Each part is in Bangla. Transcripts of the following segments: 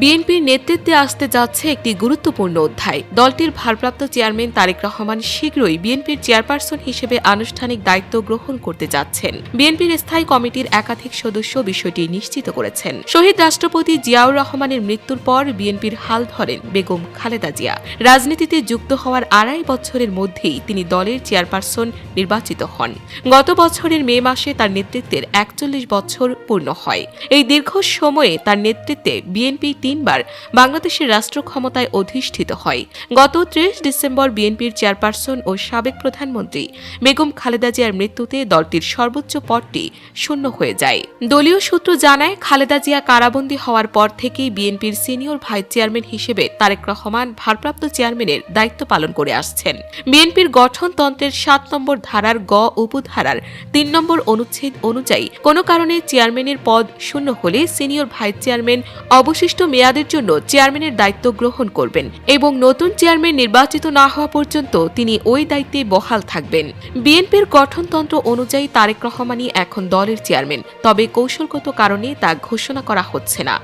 বিএনপির নেতৃত্বে আসতে যাচ্ছে একটি গুরুত্বপূর্ণ অধ্যায়। দলটির ভারপ্রাপ্ত চেয়ারম্যান তারেক রহমান শীঘ্রই বিএনপির চেয়ারপারসন হিসেবে আনুষ্ঠানিক দায়িত্ব গ্রহণ করতে যাচ্ছেন। বিএনপির স্থায়ী কমিটির একাধিক সদস্য বিষয়টি নিশ্চিত করেছেন। শহীদ রাষ্ট্রপতি জিয়াউর রহমানের মৃত্যুর পর বিএনপির হাল ধরেন বেগম খালেদা জিয়া। রাজনীতিতে যুক্ত হওয়ার আড়াই বছরের মধ্যেই তিনি দলের চেয়ারপারসন নির্বাচিত হন। গত বছরের মে মাসে তার নেতৃত্বের একচল্লিশ বছর পূর্ণ হয়। এই দীর্ঘ সময়ে তার নেতৃত্বে বিএনপি তিনবার বাংলাদেশের রাষ্ট্র ক্ষমতায় অধিষ্ঠিত হয়। গত ত্রিশ ডিসেম্বর বিএনপির চেয়ারপারসন ও সাবেক প্রধানমন্ত্রী বেগম খালেদা জিয়ার মৃত্যুতে দলটির সর্বোচ্চ পদটি শূন্য হয়ে যায়। দলীয় সূত্র জানায়, খালেদা জিয়া কারাবন্দী হওয়ার পর থেকেই বিএনপির সিনিয়র ভাইস চেয়ারম্যান হিসেবে তারেক রহমান ভারপ্রাপ্ত চেয়ারম্যানের দায়িত্ব পালন করে আসছেন। বিএনপির গঠনতন্ত্রের সাত নম্বর ধারার গ উপধারার তিন নম্বর অনুচ্ছেদ অনুযায়ী কোনো কারণে চেয়ারম্যানের পদ শূন্য হলে সিনিয়র ভাইস চেয়ারম্যান অবশিষ্ট মেয়াদের জন্য চেয়ারম্যানের দায়িত্ব গ্রহণ করবেন এবং নতুন চেয়ারম্যান নির্বাচিত না হওয়া পর্যন্ত তিনি ওই দায়িত্বে বহাল থাকবেন। বিএনপির গঠনতন্ত্র অনুযায়ী তারেক রহমানই এখন দলের চেয়ারম্যান, তবে কৌশলগত কারণে তা ঘোষণা করা হচ্ছে না।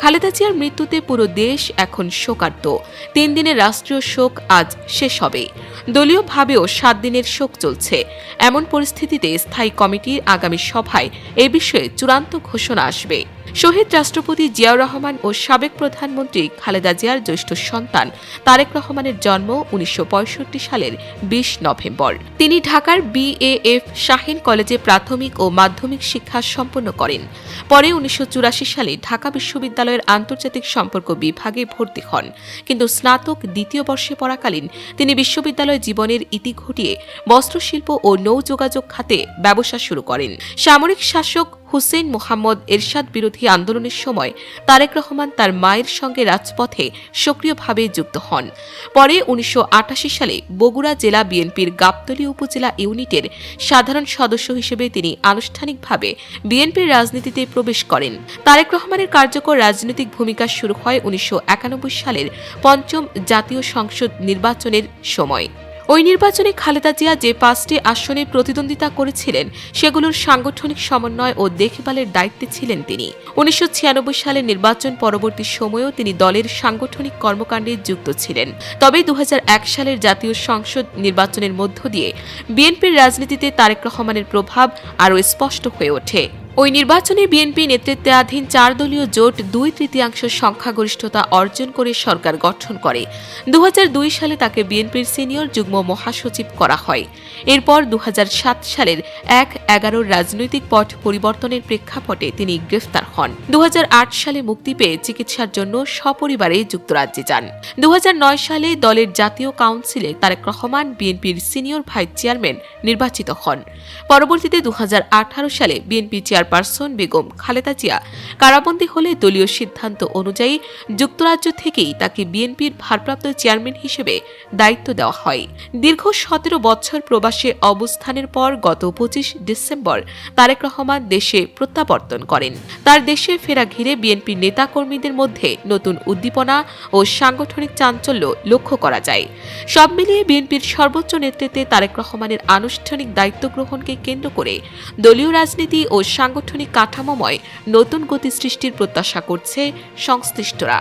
খালেদা জিয়ার মৃত্যুতে পুরো দেশ এখন শোকার্ত। তিন দিনের রাষ্ট্রীয় শোক আজ শেষ হবে। দলীয়ভাবেও সাত দিনের শোক চলছে। এমন পরিস্থিতিতে স্থায়ী কমিটির আগামী সভায় এ বিষয়ে চূড়ান্ত ঘোষণা আসবে। শহীদ রাষ্ট্রপতি জিয়াউর রহমান ও সাবেক প্রধানমন্ত্রী খালেদা জিয়ার জ্যেষ্ঠ সন্তান তারেক রহমানের জন্ম উনিশশো পঁয়ষট্টি সালের বিশ নভেম্বর। তিনি ঢাকার বিএএফ শাহিন কলেজে প্রাথমিক ও মাধ্যমিক শিক্ষা সম্পন্ন করেন। পরে উনিশশো চুরাশি সালে ঢাকা বিশ্ববিদ্যালয়ের আন্তর্জাতিক সম্পর্ক বিভাগে ভর্তি হন। কিন্তু স্নাতক দ্বিতীয় বর্ষে পড়াকালীন তিনি বিশ্ববিদ্যালয় জীবনের ইতি ঘটিয়ে বস্ত্রশিল্প ও নৌ যোগাযোগ খাতে ব্যবসা শুরু করেন। সামরিক শাসক হুসেইন মোহাম্মদ এরশাদ বিরোধী আন্দোলনের সময় তারেক রহমান তার মায়ের সঙ্গে রাজপথে সক্রিয়ভাবে যুক্ত হন। পরে উনিশশো আটাশি সালে বগুড়া জেলা বিএনপির গাবতলী উপজেলা ইউনিটের সাধারণ সদস্য হিসেবে তিনি আনুষ্ঠানিকভাবে বিএনপির রাজনীতিতে প্রবেশ করেন। তারেক রহমানের কার্যকর রাজনৈতিক ভূমিকা শুরু হয় উনিশশো একানব্বই সালের পঞ্চম জাতীয় সংসদ নির্বাচনের সময়। ওই নির্বাচনে খালেদা জিয়া যে পাঁচটি আসনে প্রতিদ্বন্দ্বিতা করেছিলেন, সেগুলোর সাংগঠনিক সমন্বয় ও দেখভালের দায়িত্বে ছিলেন তিনি। উনিশশো সালের নির্বাচন পরবর্তী সময়েও তিনি দলের সাংগঠনিক কর্মকাণ্ডে যুক্ত ছিলেন। তবে দু হাজার এক সালের জাতীয় সংসদ নির্বাচনের মধ্য দিয়ে বিএনপির রাজনীতিতে তারেক রহমানের প্রভাব আরও স্পষ্ট হয়ে ওঠে। ওই নির্বাচনে বিএনপি নেতৃত্বাধীন চার দলীয় জোট দুই তৃতীয়াংশ সংখ্যাগরিষ্ঠতা অর্জন করে সরকার গঠন করে। দু সালে তাকে বিএনপির সিনিয়র যুগ্ম মহাসচিব করা হয়। এরপর দু সালের এক এগারোর রাজনৈতিক পথ পরিবর্তনের প্রেক্ষাপটে তিনি গ্রেফতার হন। দু হাজার আট সালে মুক্তি পেয়ে চিকিৎসার জন্য সপরিবারে যুক্তরাজ্যে যান। দু হাজার নয় সালে দলের জাতীয় কাউন্সিলে তারেক রহমান বিএনপির সিনিয়র ভাইস চেয়ারম্যান নির্বাচিত হন। পরবর্তীতে দুহাজার আঠারো সালে বিএনপি চেয়ারপারসন বেগম খালেদা জিয়া। কারাবন্দী হলে দলীয় সিদ্ধান্ত অনুযায়ী যুক্তরাজ্য থেকেই তাকে বিএনপির ভারপ্রাপ্ত চেয়ারম্যান হিসেবে দায়িত্ব দেওয়া হয়। দীর্ঘ সতেরো বছর প্রবাসে অবস্থানের পর গত পঁচিশ ডিসেম্বর তারেক রহমান দেশে প্রত্যাবর্তন করেন। তার দেশে ফেরা ঘিরে বিএনপির নেতাকর্মীদের মধ্যে নতুন উদ্দীপনা ও সাংগঠনিক চাঞ্চল্য লক্ষ্য করা যায়। সব মিলিয়ে বিএনপির সর্বোচ্চ নেতৃত্বে তারেক রহমানের আনুষ্ঠানিক দায়িত্ব গ্রহণকে কেন্দ্র করে দলীয় রাজনীতি ও সাংগঠনিক কাঠামোময় নতুন গতি সৃষ্টির প্রত্যাশা করছে সংশ্লিষ্টরা।